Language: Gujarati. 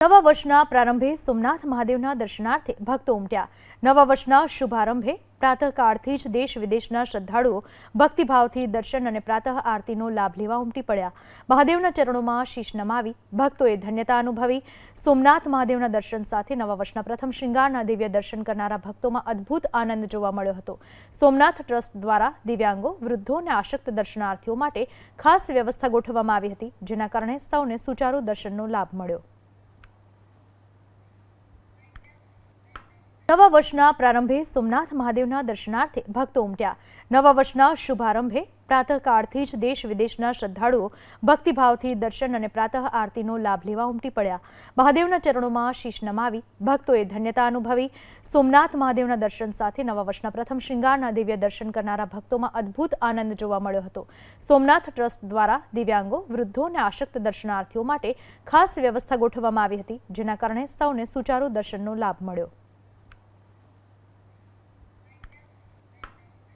નવા વર્ષના પ્રારંભે સોમનાથ મહાદેવના દર્શનાર્થે ભક્તો ઉમટ્યા. નવા વર્ષના શુભારંભે પ્રાતઃકાળથી જ દેશ વિદેશના શ્રદ્ધાળુઓ ભક્તિભાવથી દર્શન અને પ્રાતઃ આરતીનો લાભ લેવા ઉમટી પડ્યા. મહાદેવના ચરણોમાં શીશ નમાવી ભક્તોએ ધન્યતા અનુભવી. સોમનાથ મહાદેવના દર્શન સાથે નવા વર્ષના પ્રથમ શૃંગારના દિવ્ય દર્શન કરનારા ભક્તોમાં અદ્ભુત આનંદ જોવા મળ્યો હતો. સોમનાથ ટ્રસ્ટ દ્વારા દિવ્યાંગો, વૃદ્ધો અને આશક્ત દર્શનાર્થીઓ માટે ખાસ વ્યવસ્થા ગોઠવવામાં આવી હતી, જેના કારણે સૌને સુચારુ દર્શનનો લાભ મળ્યો. નવા વર્ષના પ્રારંભે સોમનાથ મહાદેવના દર્શનાર્થે ભક્તો ઉમટ્યા. નવા વર્ષના શુભારંભે પ્રાતઃકાળથી જ દેશ વિદેશના શ્રદ્ધાળુઓ ભક્તિભાવથી દર્શન અને પ્રાતઃ આરતીનો લાભ લેવા ઉમટી પડ્યા. મહાદેવના ચરણોમાં શીશ નમાવી ભક્તોએ ધન્યતા અનુભવી. સોમનાથ મહાદેવના દર્શન સાથે નવા વર્ષના પ્રથમ શૃંગારના દિવ્ય દર્શન કરનારા ભક્તોમાં અદ્ભુત આનંદ જોવા મળ્યો હતો. સોમનાથ ટ્રસ્ટ દ્વારા દિવ્યાંગો, વૃદ્ધો અને આશક્ત દર્શનાર્થીઓ માટે ખાસ વ્યવસ્થા ગોઠવવામાં આવી હતી, જેના કારણે સૌને સુચારુ દર્શનનો લાભ મળ્યો.